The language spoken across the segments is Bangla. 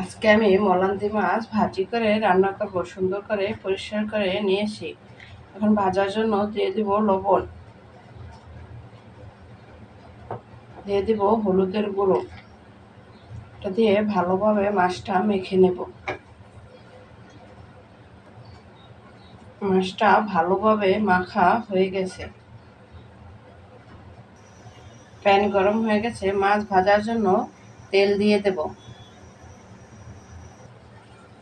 আজকে আমি মলান্তি মাছ ভাজি করে রান্না করব, সুন্দর করে পরিষ্কার করে নিয়েছি এখন ভাজার জন্য দিয়ে দিব লবণ। দিয়ে দিব হলুদের গুঁড়ো। এটা দিয়ে ভালোভাবে মাছটা মেখে নেব। মাছটা ভালোভাবে মাখা হয়ে গেছে। প্যান গরম হয়ে গেছে, মাছ ভাজার জন্য তেল দিয়ে দেবো।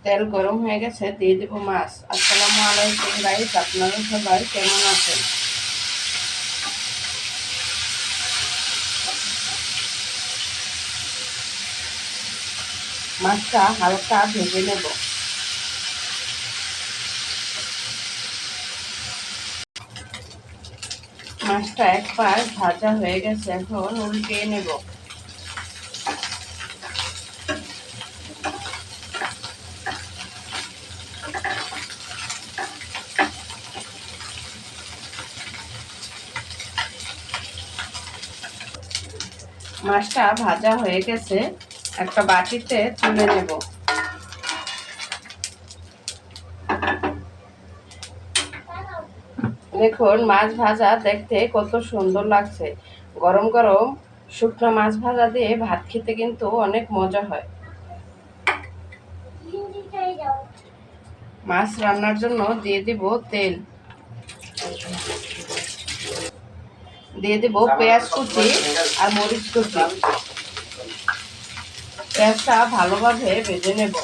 তেল গরম হয়ে গেছে, দিয়ে দেবো মাছ। আসসালামু আলাইকুম গাইস আপনারা সবাই কেমন আছেন? মাছটা হালকা ভেজে নেব। মাছটা একবার ভাজা হয়ে গেছে, এখন উল্টিয়ে নেব। মাছটা ভাজা হয়ে গেছে, একটা বাটিতে তুলে নেব। দেখুন, মাছ ভাজা দেখতে কত সুন্দর লাগছে। গরম গরম শুকনো মাছ ভাজা দিয়ে ভাত খেতে কিন্তু অনেক মজা হয়। মাছ রান্নার জন্য দিয়ে দিব তেল। দিয়ে দেব পেঁয়াজ কুচি আর মরিচ কুচি। পেঁয়াজটা ভালোভাবে ভেজে নেব।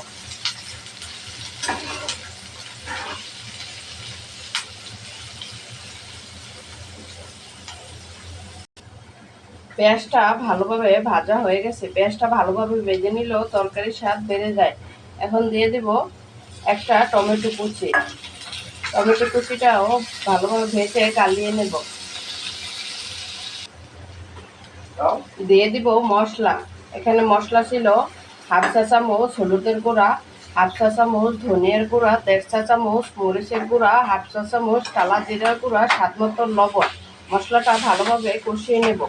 পেঁয়াজটা ভালোভাবে ভাজা হয়ে গেছে। পেঁয়াজটা ভালোভাবে ভেজে নিলেও তরকারির স্বাদ বেড়ে যায়। এখন দিয়ে দেব একটা টমেটো কুচি। টমেটো কুচিটাও ভালোভাবে ভেজে কালিয়ে নেব। দিয়ে দিব মশলা। এখানে মশলা ছিল হাফ চা চামচ হলুদের গুঁড়া, হাফ চা চামচ ধনিয়ার গুঁড়া, দেড় চা চামচ মরিচের গুঁড়া, হাফ চা চামচ কালা জিরার গুঁড়া, স্বাদ মতো লবণ। মশলাটা ভালোভাবে কষিয়ে নেব।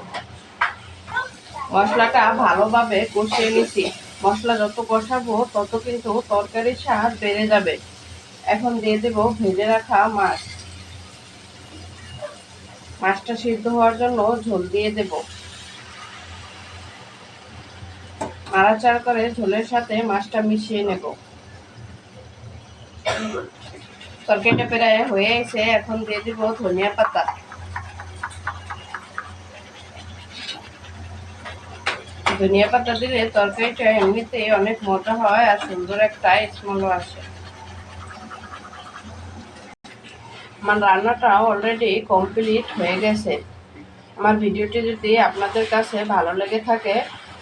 মশলাটা ভালোভাবে কষিয়ে নিছি। মশলা যত কষাবো, তত কিন্তু তরকারির স্বাদ বেড়ে যাবে। এখন দিয়ে দেব ভেজে রাখা মাছ। মাছটা সিদ্ধ হওয়ার জন্য ঝোল দিয়ে দেবো। নাড়াচাড়া করে ঝোলের সাথে মাছটা মিশিয়ে নেব। তরকারিটা প্রায় হয়ে এসে এখন দিয়ে দিব ধনিয়া পাতা। ধনিয়া পাতা দিলে তরকারিটা এমনিতেই অনেক মজা হয় আর সুন্দর একটা স্মেলও আসে। আমার রান্নাটা অলরেডি কমপ্লিট হয়ে গেছে। আমার ভিডিওটি যদি আপনাদের কাছে ভালো লেগে থাকে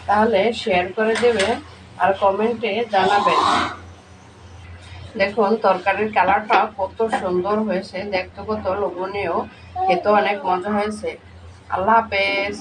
তাহলে শেয়ার করে দেবেন আর কমেন্টে জানাবেন দেখুন, তরকারির কালারটা কত সুন্দর হয়েছে। দেখতে কত লোভনীয় খেতে অনেক মজা হয়েছে। আল্লাহ হাফেজ।